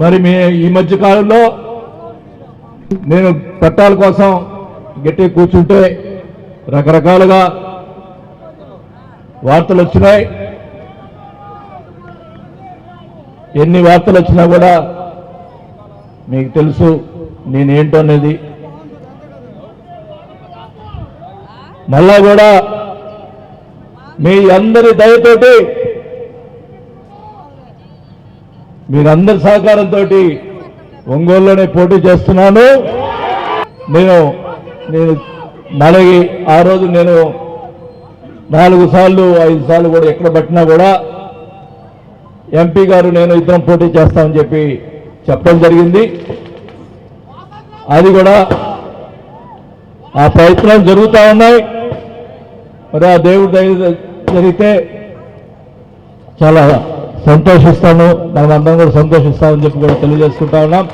మరి మీ ఈ మధ్య కాలంలో నేను పట్టాల కోసం గట్టి కూర్చుంటే రకరకాలుగా వార్తలు వచ్చినాయి. ఎన్ని వార్తలు వచ్చినా కూడా మీకు తెలుసు నేనేంటో అనేది. మళ్ళా కూడా మీ అందరి దయతోటి మీరందరి సహకారంతో ఒంగోలులోనే పోటీ చేస్తున్నాను. నేను నేను నలగి ఆ రోజు నేను నాలుగు సార్లు ఐదు సార్లు కూడా ఎక్కడ పట్టినా కూడా ఎంపీ గారు నేను ఇద్దరం పోటీ చేస్తామని చెప్పి చెప్పడం జరిగింది. అది కూడా ఆ ప్రయత్నాలు జరుగుతూ ఉన్నాయి. మరి ఆ దేవుడి జరిగితే చాలా సంతోషిస్తాను. మనమందరం అందరం కూడా సంతోషిస్తామని చెప్పి కూడా తెలియజేసుకుంటా ఉన్నాం.